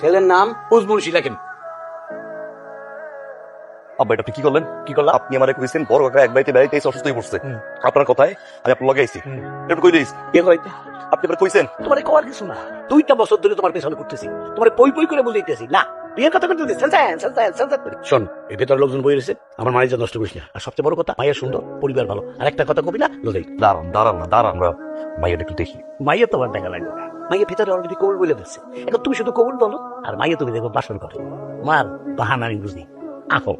ছেলের নাম? উজমুন্সি লেখেন আব্বা এটা আপনি কি করলেন? কি করলেন আপনি আমার কইছেন বড় কাকা এক বাড়িতে বেড়াইতে এসে অসুস্থ হয়ে পড়ছে। আপনার কথায় আমি আপনার লগে আইছি। একটু কই দিস। কে কইতে? আপনি কইছেন? তোমার কওয়ার কিছু না। দুইটা বছর ধরে তোমার পেছনে করতেছি তোমার পই পই করে বুঝাইতেছি। না বিয়ের কথা করতে দিচ্ছেন শোন এই ভেতর লোকজন বই রয়েছে আমার মায়ের নষ্ট করিস না। আর সবচেয়ে বড় কথা মায়ের সুন্দর পরিবার ভালো। আর একটা কথা কবি না লোজাই। দাঁড়ান দাঁড়ান না দাঁড়ান মাইয়াটা একটু দেখি। মাইয়া তোমার দেখা লাগবে না। মাইয়া ভেতরে অলরেডি কবুল বলে দিচ্ছে এখন তুমি শুধু কবুল বলো, আর মাইয়া তুমি দেখো বাসন করে মার বাহানা আমি বুঝি। আহো।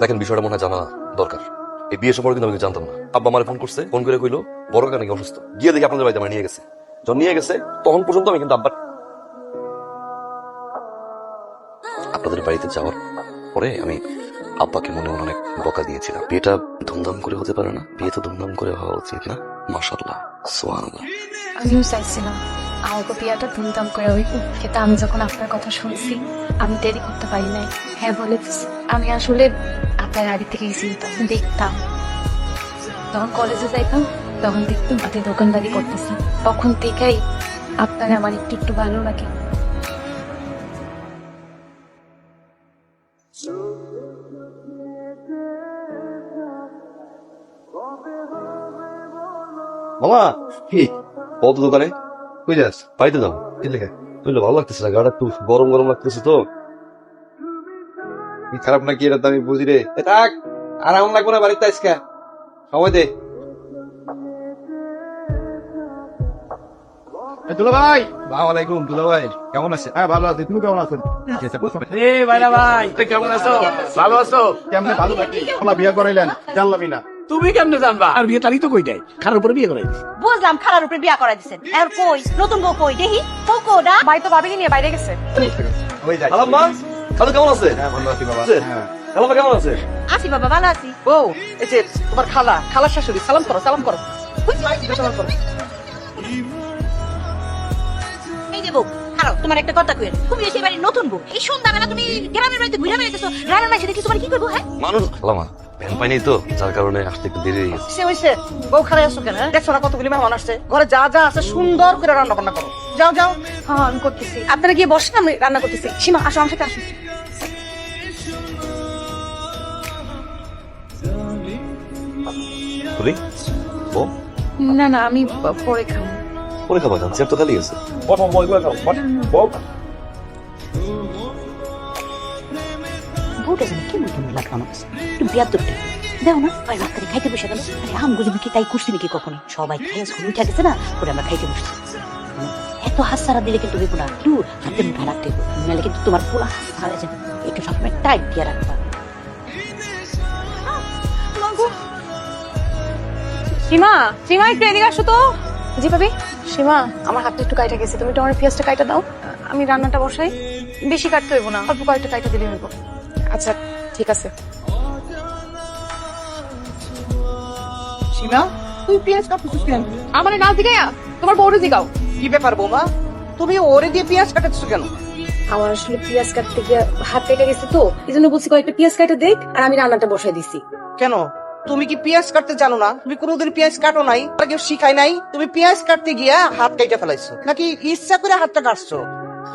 দেখেন, বিষয়টা মনে জানা দরকার। এই বিয়ে সম্পর্কে কিন্তু আমি জানতাম না। আব্বা আমার ফোন করছে, ফোন করে কইলো, বড় কাকা নাকি অসুস্থ। গিয়ে দেখি আপনাদের বাড়িতে আমার নিয়ে গেছে। যখন নিয়ে গেছে, তখন পর্যন্ত আমি কিন্তু আব্বার আপনাদের বাড়িতে যাওয়ার পরে আমি আব্বাকে মনে মনে অনেক বকা দিয়েছিলাম। বিয়েটা ধুমধাম করে হতে পারে না? বিয়ে তো ধুমধাম করে হওয়া উচিত না? মাসাল্লাহ সোয়ান আমিও চাইছিলাম আমাকে বিয়াটা ধুমধাম করে হইব। কিন্তু আমি যখন আপনার কথা শুনছি, আমি দেরি করতে পারি নাই। হ্যাঁ বলে আমি আসলে আপনার আগে থেকে চিন্তা, দেখতাম। যখন কলেজে যাইতাম, তখন দেখতাম আপনি দোকানদারি করতেছেন। তখন থেকেই আপনার আমার একটু একটু ভালো লাগে। মামা কি? কত দোকানে? কই যাস? বাড়িতে যাও কি লেখা বুঝলে ভালো লাগতেছে না? গাটা একটু গরম গরম লাগতেছে তো। খারাপ নাকি এটা তো আমি বুঝি রে? থাক আর এমন লাগবে না বাড়িতে আজকে। সময় দে। দুলা ভাই। আলাইকুম দুলা ভাই। কেমন আছে হ্যাঁ ভালো আছি। তুমি কেমন আছেন এ ভাইরা ভাই। কেমন আছো? ভালো আছো? কেমনে ভালো থাকি? বিয়ে করাইলেন জানলামই না। তুমি কেমনে জানবা? আর বিয়ে তারিখ তো কই দেয়? খারাপ উপরে বিয়ে করাই বুঝলাম খালার উপরে বিয়া করাই দিছেন আর কই? নতুন বউ কই? দেখি। বউ কোডা ভাই তো ভাবিনি নিয়ে বাইরে গেছে। ওই যাই মা। কেমন আছে? হ্যাঁ ভালো আছি বাবা? হ্যাঁ। কেমন আছে? আছি বাবা ভালো আছি। ও এই যে তোমার খালা খালার শাশুড়ি সালাম করো সালাম করো। সালাম করো। বউ। খারাপ তোমার একটা কথা কই তুমি এসে বাড়ির নতুন বউ। এই সন্ধ্যাবেলা তুমি গ্রামের বাড়িতে ঘুরে বেড়াইতেছো গ্রামের মাঝে দেখি তোমার কি করব হ্যাঁ? মানুষ? হ্যালো ভ্যান পাইনি তো যার কারণে আসতে একটু দেরি হয়ে গেছে। সে হইছে বউ খারাই আসো কেন হ্যাঁ? দেখছ না কতগুলি মেহমান আসছে? ঘরে যা যা আছে সুন্দর করে রান্না বান্না করো। যাও যাও। হ্যাঁ আমি করতেছি। আপনারা গিয়ে বসেন আমি রান্না করতেছি। সীমা আসো আমার সাথে আসো। না না আমি পরে খাব। পরে খাবার যান চেয়ার তো খালি আছে। বউটা জানি কেমন কেমন লাগল আমার কাছে একটু বিয়ার দরটা দেও না রাত করে খাইতে বসে গেল। আরে আম কি তাই করছি নাকি কখনো? সবাই খাইয়া শুরু উঠে গেছে না পরে আমরা খাইতে বসছি। এত হাত সারা দিলে কিন্তু হইব না একটু হাতে মুঠা রাখতে হইব নাহলে কিন্তু তোমার পুরো হাত সারা যাবে। একটু সবসময় টাইট দিয়ে রাখবা। সীমা সীমা একটু এদিকে আসো তো। জি ভাবি সীমা আমার হাতটা একটু কাইটা গেছে। তুমি তোমার পেঁয়াজটা কাইটা দাও। আমি রান্নাটা বসাই। বেশি কাটতে হইব না অল্প কয়েকটা কাইটা দিলে হইব। আচ্ছা ঠিক আছে। সীমা তুই পেঁয়াজ কাটছিস কেন? আমার নাচ দিগাইয়া তোমার বউরে দিগাও কি ব্যাপার বৌমা? তুমি ওরে দিয়ে পেঁয়াজ কাটাচ্ছ কেন? আমার আসলে পেঁয়াজ কাটতে গিয়ে হাত কেটে গেছে তো এই জন্য বলছি কয়েকটা পেঁয়াজ কাটা দেখ আর আমি রান্নাটা বসাই দিছি। কেন? তুমি কি পেঁয়াজ কাটতে জানো না? তুমি কোনোদিন পেঁয়াজ কাটো নাই কেউ শিখাই নাই তুমি পেঁয়াজ কাটতে গিয়া হাত কেটে ফেলাইছো। নাকি ইচ্ছা করে হাতটা কাটছো?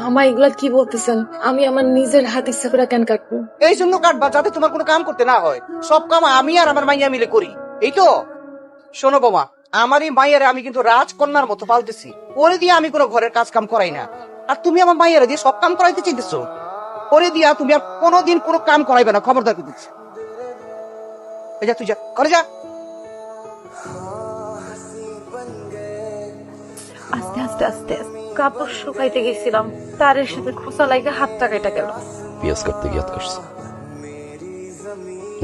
আমার এগুলা কি বলতেছেন? আমি আমার নিজের হাত ইচ্ছা করে কেন কাটবো? এই জন্য কাটবা যাতে তোমার কোনো কাম করতে না হয়। সব কাম আমি আর আমার মাইয়া মিলে করি। এই তো? শোনো বোমা আমার এই মাইয়ারে আমি কিন্তু রাজকন্যার মতো পালতেছি। ওরে দিয়ে আমি কোনো ঘরের কাজ কাম করাই না। আর তুমি আমার মাইয়ারে দিয়ে সব কাম করাইতে চাইতেছো? ওরে দিয়া তুমি আর কোনোদিন কোনো কাম করাইবে না খবরদার করে দিচ্ছি। এই যা তুই যা করে যা। আস্তে আস্তে আস্তে কাপড় শুকাইতে গেছিলাম। তারের সাথে খোসা লাগে হাতটা কেটে গেল। পেঁয়াজ কাটতে গিয়ে হাত কাটছে।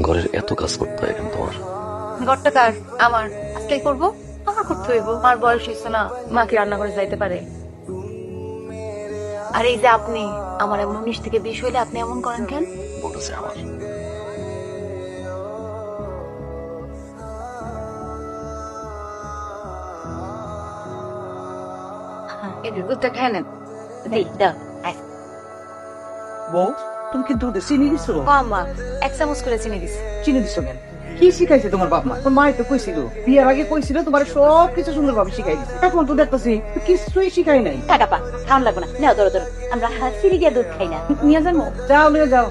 ঘরের এত কাজ করতে হয় এখন তোমার। ঘরটা কার? আমার। আজকে করব? আমার করতে হইব। আমার বয়স হয়েছে না। মা কি রান্না করে যাইতে পারে। আর এই যে আপনি আমার এমন উনিশ থেকে বিশ হইলে আপনি এমন করেন কেন? বলেছে আমার। এই দুধটা খেয়ে নেন। দেই দাও বউ তুমি কি দুধে চিনি দিছো। মা এক চামচ করে চিনি দিছি। চিনি দিছো কেন? কি শিখাইছে তোমার বাপ মা? তোর মাই তো কইছিল বিয়ের আগে কইছিল তোমার সব কিছু সুন্দরভাবে শিখাই দিছে। এখন তো দেখতেছি কিছুই শিখাই নাই। টাকা পা খাওয়ান লাগবে না। নেও ধরো ধরো। আমরা সিঁড়ি দিয়ে দুধ খাই না। নিয়ে যাব যাও নিয়ে যাও।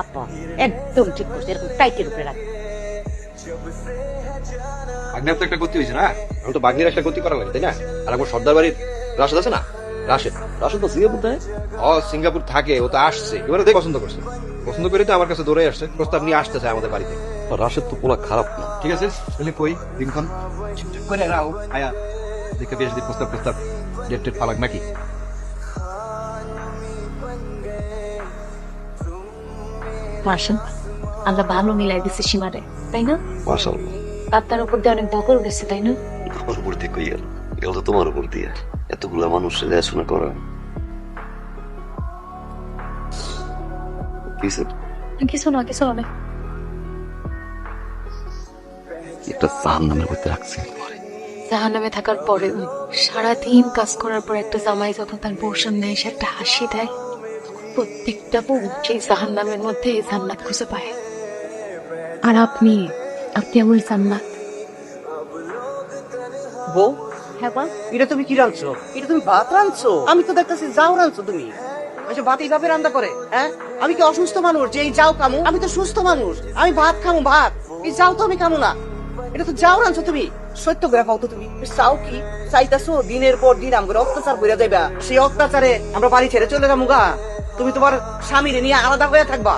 আপা একদম ঠিক করছে এরকম টাইটের উপরে রাখ। বাগনার তো একটা গতি হয়েছে না? আমি তো বাগনির একটা গতি করা লাগে তাই না? আর আমার সর্দার বাড়ির রাশেদ আছে না? রাশেদ। রাশেদ তো সিঙ্গাপুর দেয় ও সিঙ্গাপুর থাকে ও তো আসছে। এবারে দেখে পছন্দ করছে। পছন্দ করে তো আমার কাছে দৌড়ে আসছে প্রস্তাব নিয়ে আসতেছে আমাদের বাড়িতে। রাশেদ তো পোলা খারাপ না। ঠিক আছে তাহলে কই? দিনক্ষণ। করে রাও আয়া। দেখে বেশ দিন প্রস্তাব প্রস্তাব। ডেট টেট পালাক নাকি? মার্শাল আমরা ভালো মিলাই দিছি সীমারে তাই না? মাশাআল্লাহ আপনার উপর দিয়ে অনেক দখল উঠেছে তাই না? আমার উপর দিয়ে কই গেল? এগুলো তো তোমার উপর দিয়ে। এতগুলা মানুষ দেখাশোনা করা। কিছু না কিছু হবে। একটা জাহান নামের মধ্যে রাখছে। জাহান নামে থাকার পরে সারাদিন কাজ করার পর একটা জামাই যখন তার বউর সামনে এসে একটা হাসি দেয়। প্রত্যেকটা বউ সেই জাহান নামের মধ্যে এই জান্নাত খুঁজে পায়। আর আপনি আপনি আমার জান্নাত বউ? হ্যাঁ বল। এটা তুমি কি রাঁধছো? এটা তুমি ভাত রাঁধছো? আমি তো দেখতেছি যাও রাঁধছো তুমি। আচ্ছা ভাত এইভাবে রান্না করে হ্যাঁ? আমি কি অসুস্থ মানুষ? যে এই যাও কামু আমি তো সুস্থ মানুষ। আমি ভাত খামু ভাত। এই যাও তো আমি খামু না। এটা তো যাও রাঁধছো তুমি। সত্য করে পাও তো তুমি। চাও কি? চাইতাছো দিনের পর দিন আমাকে অত্যাচার করে যাইবা। সেই অত্যাচারে আমরা বাড়ি ছেড়ে চলে যাব গা। তুমি তোমার স্বামীরে নিয়ে আলাদা হয়ে থাকবা।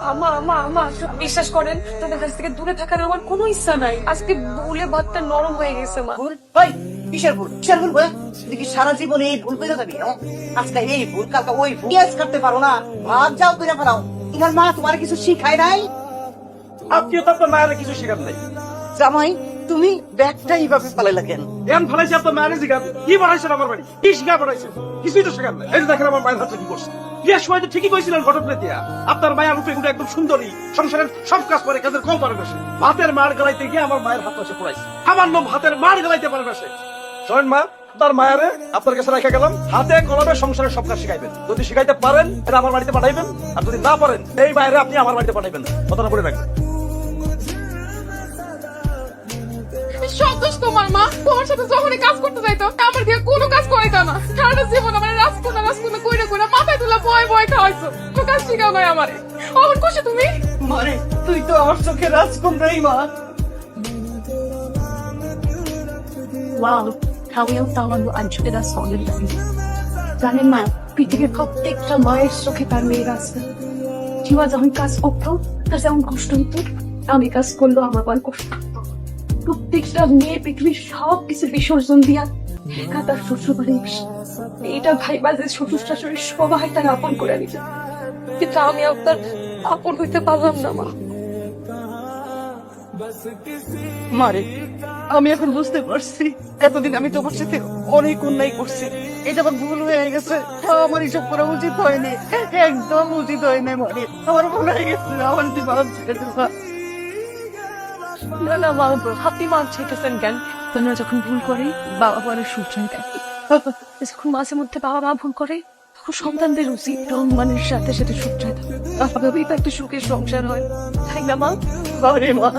আমা আমা আমা বিশ্বাস করেন তোদের কাছ থেকে দূরে থাকার আমার কোনো ইচ্ছা নাই। আজকে ভুলে ভাতটা নরম হয়ে গেছে মা। ভুল? ভাই কিসের ভুল? কিসের ভুল ভাই? কি সারা জীবনে এই ভুল করে যাবি হ্যাঁ? আজকে এই ভুল কালকে ওই ভুল। পেঁয়াজ করতে পারো না। ভাব যাও করে ফেলাও। তোমার মা তোমার কিছু শিখায় নাই? আপনিও তো আপনার মায়ের কিছু শেখান নাই। জামাই তুমি ব্যাগটা এইভাবে এম ফলাইছে আপনার মায়ের কি আমার কি শিখা কিছুই তো এই যে দেখেন আমার মায়ের কি করছে। সময় তো ঠিকই কইছিলেন ঘটক দিয়া। আপনার মায়ের রূপে গুলো একদম সুন্দরী। সংসারের সব কাজ করে, কাজের কম পারে ভাতের মার গিয়ে আমার মায়ের হাত পাশে পড়াইছে। ভাতের মার পারে মা মায়ারে আপনার কাছে রেখে গেলাম। হাতে কলমে সংসারের সব কাজ শিখাইবেন। যদি শিখাইতে পারেন, এটা আমার বাড়িতে পাঠাইবেন। আর যদি না পারেন, এই বাইরে আপনি আমার বাড়িতে পাঠাইবেন। কথাটা বলে রাখবেন তোমার মা তোমার সাথে যখনই কাজ করতে যাইতো আমার দিয়ে কোনো কাজ করাইতো না। সারাটা জীবন আমার রাজকুনা রাজকুনা কইরা কইরা মাথায় তুলা ভয় ভয় খাওয়াইছো তো কাজ শিখাও নাই আমারে। আমার খুশি তুমি? মারে তুই তো আমার চোখে মা। ওয়াও তাওয়ানো জানেন মা পৃথিবীর প্রত্যেকটা মায়ের চোখে তার মেয়ের আছে। জীবা যখন কাজ করতো তার যেমন কষ্ট হতো আমি কাজ করল আমার বার কষ্ট। প্রত্যেকটা মেয়ে পৃথিবীর সব কিছু বিসর্জন দিয়া শ্বশুর ভাইবা যে শ্বশুর শাশুড়ি সবাই তার আপন করে নিত কিন্তু আমি আপন হইতে পারলাম না, মা। মারে আমি এখন বুঝতে পারছি, এতদিন আমি তোমার সাথে অনেক অন্যায় করছি। এটা আমার ভুল হয়ে গেছে, আমার এসব করা উচিত হয়নি। একদম উচিত হয়নি মারে আমার ভুল হয়ে গেছে, আমার তুই। না না, মা আপনি মা ছেটেছেন কেন? তোমরা যখন ভুল করে, বাবা পরে সূচনা দেয় যখন মাঝে মধ্যে বাবা মা ভুল করে, তখন সন্তানদের উচিত মানের সাথে সাথে সূত্রায় চায় তো একটা সুখের সংসার হয়। তাই না, মা? মারে মা।